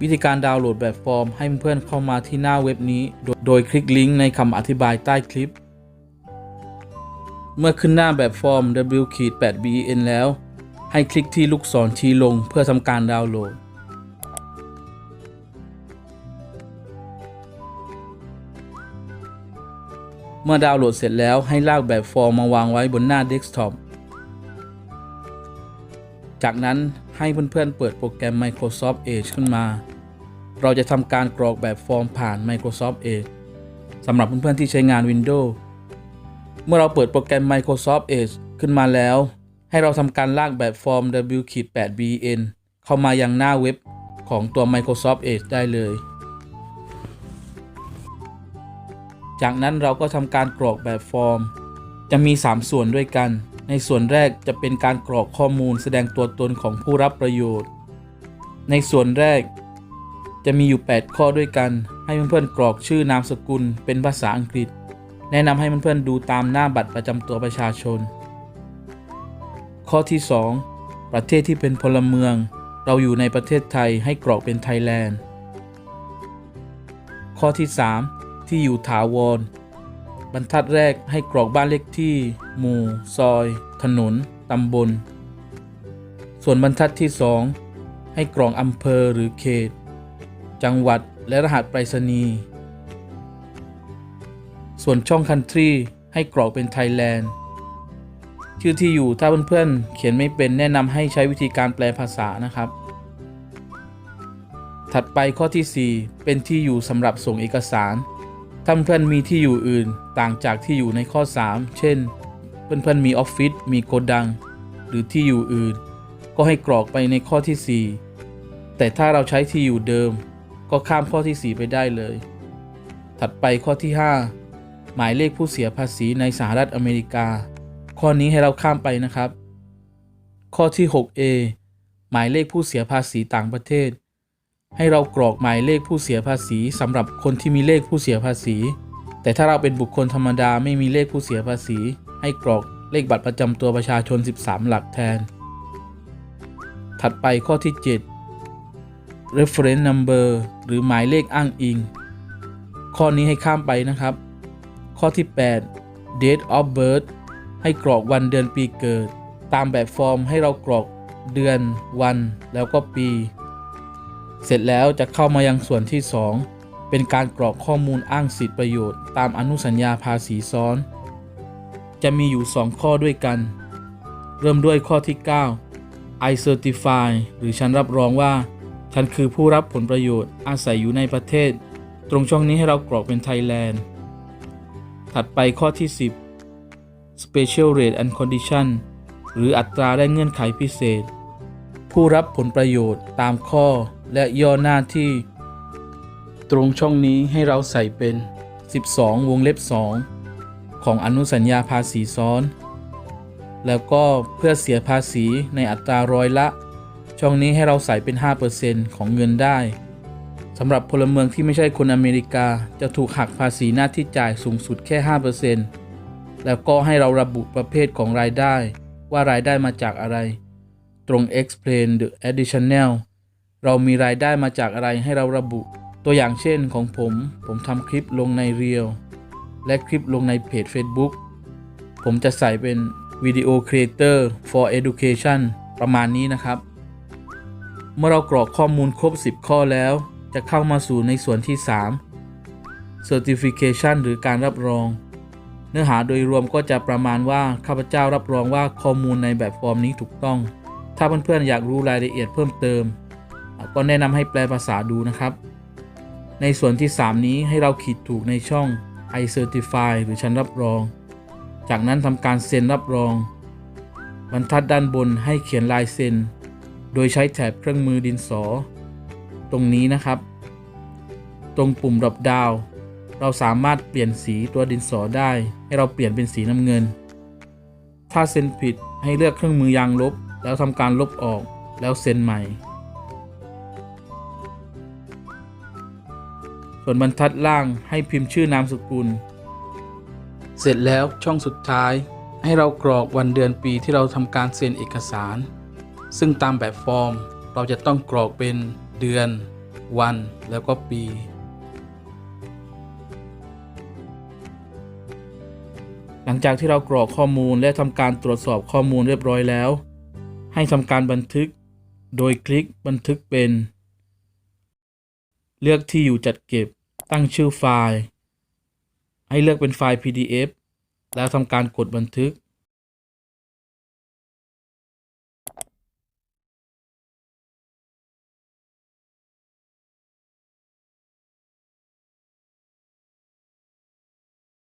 วิธีการดาวน์โหลดแบบฟอร์มให้เพื่อนๆเข้ามาที่หน้าเว็บนี้ โดยคลิกลิงก์ในคำอธิบายใต้คลิป เมื่อขึ้นหน้าแบบฟอร์ม w-8ben แล้ว ให้คลิกที่ลูกศรชี้ลงเพื่อทำการดาวน์โหลดเมื่อดาวน์โหลดเสร็จแล้วให้ลากแบบฟอร์มมาวางไว้บนหน้าเดสก์ท็อป จากนั้นให้เพื่อนๆเปิดโปรแกรม Microsoft Edge ขึ้นมา เราจะทำการกรอกแบบฟอร์มผ่าน Microsoft Edge สำหรับเพื่อนๆที่ใช้งาน Windows เมื่อเราเปิดโปรแกรม Microsoft Edge ขึ้นมาแล้ว ให้เราทำการลากแบบฟอร์ม w-8bn เข้ามายังหน้าเว็บของตัว Microsoft Edge ได้เลย จากนั้นเราก็ทำการกรอกแบบฟอร์ม จะมี 3 ส่วนด้วยกัน ในส่วนแรกจะเป็นการกรอกข้อมูลแสดงตัวตนของผู้รับประโยชน์ ในส่วนแรก จะมีอยู่ 8 ข้อด้วยกัน ให้เพื่อนๆกรอกชื่อนามสกุลเป็นภาษาอังกฤษ แนะนำให้เพื่อนๆดูตามหน้าบัตรประจำตัวประชาชน ข้อที่ 2 ประเทศที่เป็นพลเมือง เราอยู่ในประเทศไทยให้กรอกเป็นไทยแลนด์ ข้อที่ 3 ที่อยู่ถาวร บรรทัดแรกให้กรอกบ้านเลขที่ หมู่ ซอย ถนนตำบล ส่วนบรรทัดที่ 2 ให้กรอกอำเภอหรือเขต จังหวัด และรหัสไปรษณีย์ ส่วนช่อง Country ให้กรอกเป็นไทยแลนด์ชื่อที่อยู่ถ้าเพื่อนๆเขียนไม่เป็นแนะนำให้ใช้วิธีการแปลภาษานะครับ ถัดไปข้อที่ 4 เป็นที่อยู่สำหรับส่งเอกสาร ถ้าเพื่อนๆมีที่อยู่อื่นต่างจากที่อยู่ในข้อ 3 เช่น เพื่อนๆมีออฟฟิศมีโกดัง หรือที่อยู่อื่น ก็ให้กรอกไปในข้อที่ 4 แต่ถ้าเราใช้ที่อยู่เดิม ก็ข้ามข้อที่ 4 ไปได้เลย ถัดไปข้อที่ 5 หมายเลขผู้เสียภาษีในสหรัฐอเมริกา ข้อนี้ให้เราข้ามไปนะครับ ข้อที่ 6a หมายเลขผู้เสียภาษีต่างประเทศ ให้เรากรอกหมายเลขผู้เสียภาษีสำหรับคนที่มีเลขผู้เสียภาษี แต่ถ้าเราเป็นบุคคลธรรมดาไม่มีเลขผู้เสียภาษี ให้กรอกเลขบัตรประจำตัวประชาชน 13 หลักแทน ถัดไปข้อที่ 7 reference number หรือหมายเลขอ้างอิง ข้อนี้ให้ข้ามไปนะครับ ข้อที่ 8 date of birth ให้กรอกวันเดือนปีเกิด ตามแบบฟอร์มให้เรากรอกเดือนวันแล้วก็ปี เสร็จแล้วจะเข้ามายังส่วนที่ 2 เป็นการกรอกข้อมูลอ้างสิทธิประโยชน์ ตามอนุสัญญาภาษีซ้อน จะมีอยู่ 2 ข้อด้วยกัน เริ่มด้วยข้อที่ 9 I certify หรือฉันรับรองว่า ฉันคือผู้รับผลประโยชน์อาศัยอยู่ในประเทศ ตรงช่องนี้ให้เรากรอกเป็นไทยแลนด์ ถัดไปข้อที่ 10 Special Rate and Condition หรืออัตราและเงื่อนไขพิเศษ ผู้รับผลประโยชน์ตามข้อและย่อหน้าที่ ตรงช่องนี้ให้เราใส่เป็น 12 วงเล็บ 2 ของอนุสัญญาภาษีซ้อน แล้วก็เพื่อเสียภาษีในอัตราร้อยละ ช่องนี้ให้เราใส่เป็น 5%ของเงินได้สำหรับพลเมืองที่ไม่ใช่คนอเมริกา จะถูกหักภาษีหน้าที่จ่ายสูงสุดแค่ 5%แล้วก็ให้เราระบุประเภทของรายได้ ว่ารายได้มาจากอะไร ตรง explain the additional เรามีรายได้มาจากอะไรให้เราระบุ ตัวอย่างเช่นของผม ผมทำคลิปลงใน Reel และคลิปลงในเพจ Facebook ผมจะใส่เป็น Video Creator for Education ประมาณนี้นะครับ เมื่อเรากรอกข้อมูลครบ 10 ข้อแล้ว จะเข้ามาสู่ในส่วนที่ 3 Certification หรือการรับรอง เนื้อหาโดยรวมก็จะประมาณว่าข้าพเจ้ารับรองว่าข้อมูลในแบบฟอร์มนี้ถูกต้อง ถ้าเพื่อนๆอยากรู้รายละเอียดเพิ่มเติม ก็แนะนำให้แปลภาษาดูนะครับ ในส่วนที่ 3 นี้ให้เราขีดถูกในช่อง I certify หรือฉันรับรอง จากนั้นทำการเซ็นรับรอง บรรทัดด้านบนให้เขียนลายเซ็น โดยใช้แถบเครื่องมือดินสอ ตรงนี้นะครับ ตรงปุ่มดับดาวเราสามารถเปลี่ยนสีตัวดินสอได้ ให้เราเปลี่ยนเป็นสีน้ำเงิน ถ้าเซ็นผิดให้เลือกเครื่องมือยางลบ แล้วทำการลบออกแล้วเซ็นใหม่ ส่วนบรรทัดล่างให้พิมพ์ชื่อนามสกุล เสร็จแล้วช่องสุดท้ายให้เรากรอกวันเดือนปีที่เราทำการเซ็นเอกสาร ซึ่งตามแบบฟอร์มเราจะต้องกรอกเป็นเดือน วัน แล้วก็ปี หลังจากที่เรากรอกข้อมูลและทำการตรวจสอบข้อมูลเรียบร้อยแล้ว ให้ทำการบันทึก โดยคลิกบันทึกเป็น เลือกที่อยู่จัดเก็บ ตั้งชื่อไฟล์ ให้เลือกเป็นไฟล์ PDF แล้วทำการกดบันทึก